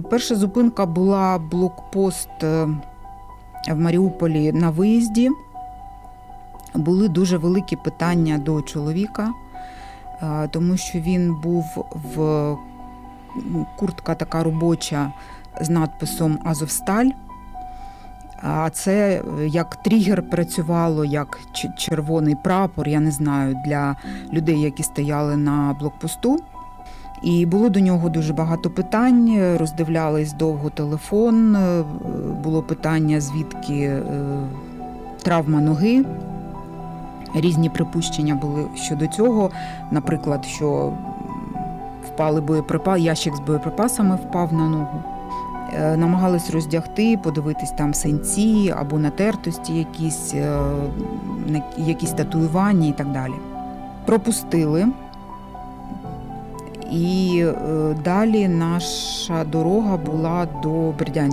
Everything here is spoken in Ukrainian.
Перша зупинка була блокпост е, в Маріуполі на виїзді. Були дуже великі питання до чоловіка, е, тому що він був в куртка така робоча з надписом Азовсталь. А це е, як тригер працювало, як червоний прапор, я не знаю, для людей, які стояли на блокпосту. І було до нього дуже багато питань. Роздивлялись довго телефон. е, Було питання, звідки е, травма ноги. Різні припущення були щодо цього. Наприклад, що впали боєприпаси, ящик з боєприпасами впав на ногу. Е, Намагались роздягти, подивитись там синці або натертості, якісь, якісь татуювання і так далі. Пропустили. І е, далі наша дорога була до Бердянська.